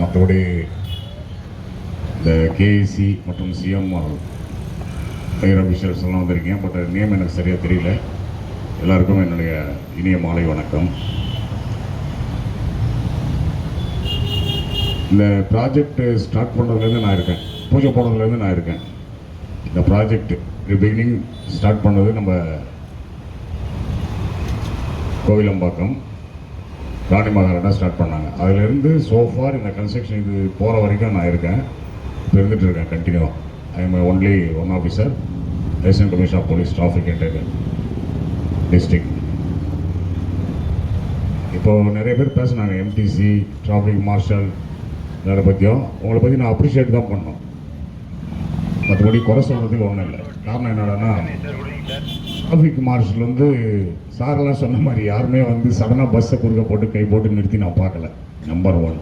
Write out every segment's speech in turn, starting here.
மற்றபடி இந்த கேஏசி மற்றும் சிஎம்ஆர் ஹையர் அஃபிஷியல்ஸ் எல்லாம் வந்திருக்கேன் பட் நேம் எனக்கு சரியாக தெரியல. எல்லாருக்கும் என்னுடைய இனிய மாலை வணக்கம். இந்த ப்ராஜெக்ட் ஸ்டார்ட் பண்ணுறதுலேருந்து நான் இருக்கேன். பூஜை போடுறதுலேருந்து நான் இருக்கேன். இந்த ப்ராஜெக்ட் பிகினிங் ஸ்டார்ட் பண்ணது நம்ம கோவிலம்பாக்கம். ராணி மகாராணா ஸ்டார்ட் பண்ணாங்க. அதிலிருந்து சோஃபார் இந்த கன்ஸ்ட்ரக்ஷன் இது போகிற வரைக்கும் நான் இருக்கேன். இருந்துகிட்டு இருந்துட்டு இருக்கேன் கண்டினியூவாக I am only one officer liaison commission of police traffic interior district இப்போ நிறைய பேர் பேசினாங்க எம்டிசி டிராஃபிக் மார்ஷல் எல்லாரை பற்றியும் உங்களை பற்றி நான் அப்ரிஷியேட் தான் பண்ணோம். மற்றபடி குறை சொல்கிறதுக்கு ஒன்றும் இல்லை. காரணம் என்னடானா டிராஃபிக் மார்ஷல் வந்து சாரெல்லாம் சொன்ன மாதிரி யாருமே வந்து சடனாக பஸ்ஸை குறுக்க போட்டு கை போட்டு நிறுத்தி நான் பார்க்கல. நம்பர் ஒன்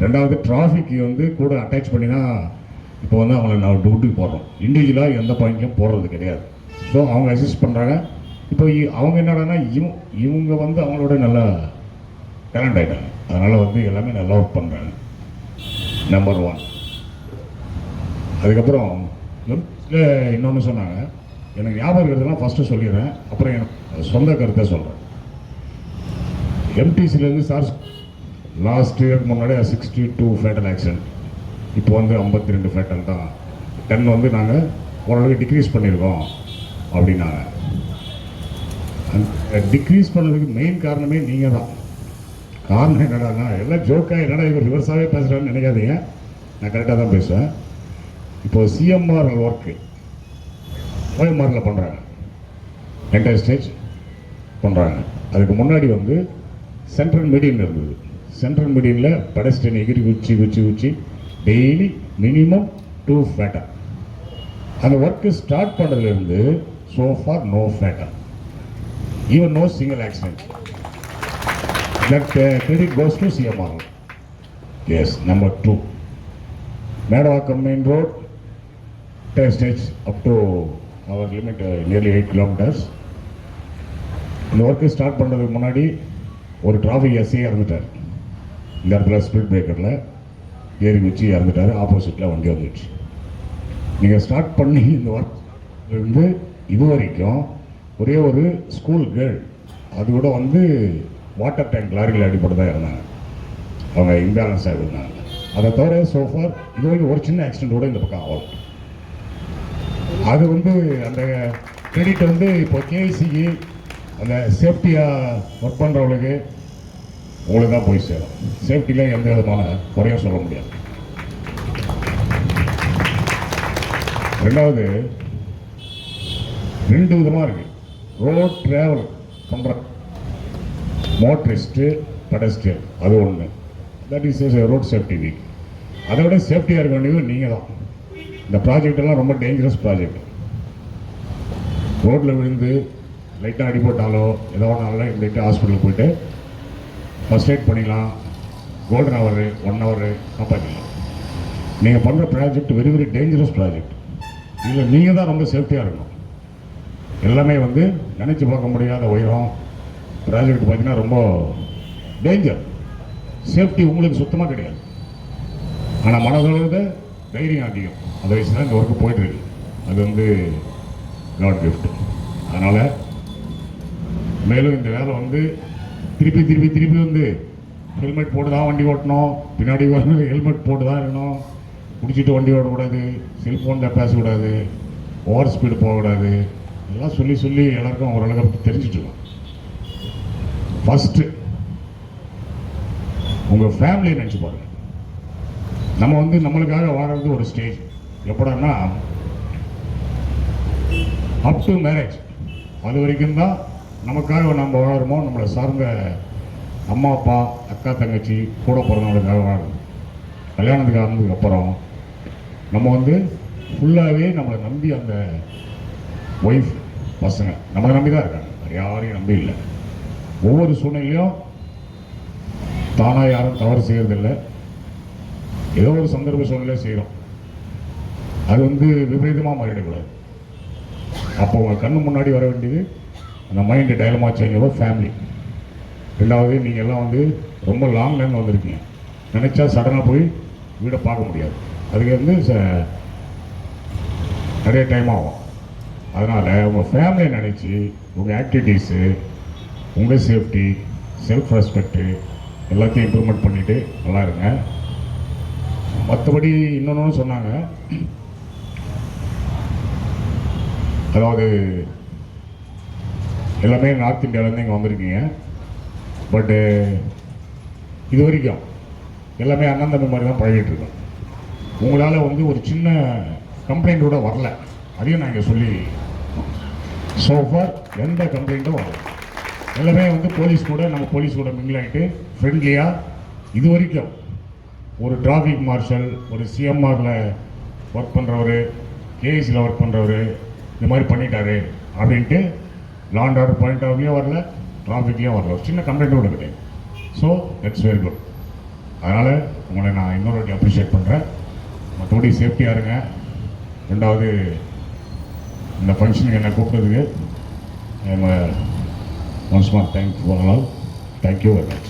ரெண்டாவது டிராஃபிக் வந்து கூட அட்டாச் பண்ணி தான் இப்போ வந்து அவங்களை நான் டியூட்டிக்கு போடுறோம். இண்டிவிஜுவலாக எந்த பாயிண்ட்லையும் போடுறது கிடையாது. ஸோ அவங்க அசிஸ்ட் பண்ணுறாங்க இப்போ இ- அவங்க என்னடான்னா இவங்க இவங்க வந்து அவங்களோட நல்லா டேலண்ட் ஆகிட்டாங்க அதனால் வந்து எல்லாமே நல்லா ஒர்க் பண்ணுறாங்க நம்பர் ஒன் அதுக்கப்புறம் இல்லை இன்னொன்று சொன்னாங்க. எனக்கு ஞாபகம் இருக்கிறதுலாம் ஃபஸ்ட்டு சொல்லிடுறேன். அப்புறம் எனக்கு சொந்த கருத்தை சொல்கிறேன் எம்டிசிலேருந்து சார் லாஸ்ட் இயருக்கு முன்னாடி சிக்ஸ்டி டூ ஃபேட்டல் ஆக்சிடென்ட் இப்போ வந்து ஐம்பத்தி ரெண்டு ஃபேட்டல் தான். டென் வந்து நாங்கள் ஓரளவுக்கு டிக்ரீஸ் பண்ணியிருக்கோம் அப்படின்னாங்க. டிக்ரீஸ் பண்ணதுக்கு மெயின் காரணமே நீங்கள் தான். காரணம் என்னடான்னா எல்லாம் ஜோக்காக என்னடா இவர் ரிவர்ஸாகவே பேசுகிறான்னு நினைக்காதீங்க. நான் கரெக்டாக தான் பேசுவேன். இப்போ சிஎம்ஆர் ஒர்க்கு ஓஎம்ஆரில் பண்ணுறாங்க என்டையர் ஸ்டேஜ் பண்ணுறாங்க அதுக்கு முன்னாடி வந்து சென்ட்ரல் மீடியன் இருந்தது. சென்ட்ரல் மீடியனில் பெடஸ்டன் எகிரி குச்சி குச்சி குச்சி. டெய்லி மினிமம் டூ ஃபேட்டா அந்த ஒர்க்கு ஸ்டார்ட் பண்ணதுலேருந்து so far no ஃபேட்டா even no single accident that credit goes to CMR S number two Medavakkam main road stage up to our limit uh, nearly 8 kilometers. இந்த work start பண்ணுறதுக்கு முன்னாடி ஒரு traffic SI இறந்துட்டார். இந்த இடத்துல speed பிரேக்கரில் ஏறி குச்சி இறந்துட்டார். ஆப்போசிட்டில் வண்டி வந்துடுச்சு. நீங்கள் ஸ்டார்ட் பண்ணி இந்த ஒர்க் வந்து இது வரைக்கும் ஒரே ஒரு ஸ்கூல் கேர்ள் அது கூட வந்து வாட்டர் டேங்க் லாரியில் அடிப்பட்டு தான் இறந்தாங்க. அவங்க இம்பேலன்ஸ் ஆகிருந்தாங்க அதை தவிர சோஃபார் இது வரைக்கும் ஒரு சின்ன ஆக்சிடென்ட் கூட இந்த பக்கம் ஆகும் அது வந்து அந்த கிரெடிட் வந்து இப்போ கேசிக்கு அந்த சேஃப்டியாக ஒர்க் பண்ணுறவங்களுக்கு உங்களுக்கு தான் போய் சேரும். சேஃப்டியில் எந்த விதமான குறையும் சொல்ல முடியாது. ரெண்டாவது ரெண்டு விதமாக இருக்குது ரோட் ட்ராவல் பண்ணுற மோட்டரிஸ்ட்டு பெடஸ்டியல் அது ஒன்று that is road safety week அதை விட சேஃப்டியாக இருக்க வேண்டியது நீங்கள் தான் இந்த ப்ராஜெக்ட் எல்லாம் ரொம்ப டேஞ்சரஸ் ப்ராஜெக்ட் ரோட்டில் விழுந்து லைட்டாக அடிபட்டாலோ ஏதோ ஒன்றாலும் லைட்டாக ஹாஸ்பிட்டலுக்கு போயிட்டு ஃபஸ்ட் எய்ட் பண்ணிக்கலாம் கோல்டன் ஹவர் ஒன் ஹவர் காப்பாற்றிக்கலாம் நீங்கள் பண்ணுற project very very dangerous project இதில் நீங்கள் தான் ரொம்ப சேஃப்டியாக இருக்கணும். எல்லாமே வந்து நினச்சி பார்க்க முடியாத உயரம். ப்ராஜெக்ட் பார்த்தீங்கன்னா ரொம்ப டேஞ்சர் சேஃப்டி உங்களுக்கு சுத்தமாக கிடையாது. ஆனால் மனதளவு தைரியம் அதிகம். அந்த வயசு தான் இந்த ஒர்க்கு போயிட்டுருக்கு. அது வந்து காட் கிஃப்ட் அதனால் மேலும் இந்த வேலை வந்து திருப்பி திருப்பி திருப்பி வந்து ஹெல்மெட் போட்டு தான் வண்டி ஓட்டணும். பின்னாடி வந்து ஹெல்மெட் போட்டு தான் இருக்கணும். குடிச்சிட்டு வண்டி ஓடக்கூடாது. செல்ஃபோனில் பேசக்கூடாது. ஓவர் ஸ்பீடு போகக்கூடாது. எல்லாம் சொல்லி சொல்லி எல்லாருக்கும் ஓரளவுக்கு பற்றி தெரிஞ்சிட்ருக்கோம் ஃபஸ்ட்டு உங்கள் ஃபேமிலியை நினச்சி பாருங்க. நம்ம வந்து நம்மளுக்காக வாழறது ஒரு ஸ்டேஜ் எப்படான்னா அப் டு மேரேஜ் அது வரைக்கும் தான் நமக்காக நம்ம வாழறோமோ நம்மளை சார்ந்த அம்மா அப்பா அக்கா தங்கச்சி கூட பிறந்தவங்களுக்காக வாழணும் கல்யாணத்துக்கு ஆனதுக்கு அப்புறம் நம்ம வந்து ஃபுல்லாகவே நம்மளை நம்பி அந்த ஒய்ஃப் பசங்க நம்மளை நம்பி தான் இருக்காங்க. வேறு யாரையும் நம்பி இல்லை. ஒவ்வொரு சூழ்நிலையும் தானாக யாரும் தவறு செய்கிறதில்லை ஏதோ ஒரு சந்தர்ப்ப சூழ்நிலை செய்கிறோம் அது வந்து விபரீதமாக மாறிடக்கூடாது. அப்போ உங்கள் கண்ணு முன்னாடி வர வேண்டியது அந்த மைண்டு டைலமா சேஞ்சோட ஃபேமிலி ரெண்டாவது நீங்கள் எல்லாம் வந்து ரொம்ப லாங்லேருந்து வந்திருக்கீங்க. நினச்சா சடனாக போய் வீடை பார்க்க முடியாது. அதுக்கு வந்து ச- நிறைய டைம் ஆகும். அதனால் உங்கள் ஃபேமிலியை நினச்சி உங்கள் ஆக்டிவிட்டீஸு உங்கள் சேஃப்டி செல்ஃப் ரெஸ்பெக்ட்டு எல்லாத்தையும் இம்ப்ரூவ்மெண்ட் பண்ணிவிட்டு நல்லா இருங்க. மற்றபடி இன்னொன்று சொன்னாங்க. அதாவது எல்லாமே நார்த் இந்தியாவிலேருந்து இங்கே வந்திருக்கீங்க. பட்டு இது வரைக்கும் எல்லாமே அண்ணன் தம்பி மாதிரி தான் பழகிட்டு இருக்கோம். உங்களால் வந்து ஒரு சின்ன கம்ப்ளைண்ட்டோட வரல. அதையும் நான் இங்கே சொல்லி சோஃபார் எந்த கம்ப்ளைண்ட்டும் வரல. எல்லாமே வந்து போலீஸ் கூட நம்ம போலீஸ் கூட மிங்கில் ஆகிட்டு ஃப்ரெண்ட்லியாக இது வரைக்கும் ஒரு டிராஃபிக் மார்ஷல் ஒரு சிஎம்ஆரில் ஒர்க் பண்ணுறவர் கேஎஸ்சியில் ஒர்க் பண்ணுறவர் இந்த மாதிரி பண்ணிட்டாரு அப்படின்ட்டு law and order point of view வரல டிராஃபிக்லேயும் வரல. ஒரு சின்ன கம்ப்ளைண்ட் கூட கிடையாது. ஸோ தட்ஸ் வெரி குட் அதனால் உங்களை நான் இன்னொரு வாட்டி அப்ரிஷியேட் பண்ணுறேன் மற்றபடி சேஃப்டியாக இருங்க. ரெண்டாவது இந்த ஃபங்க்ஷனுக்கு என்னை கூப்பிட்டதுக்கு once more thank for all thank you very much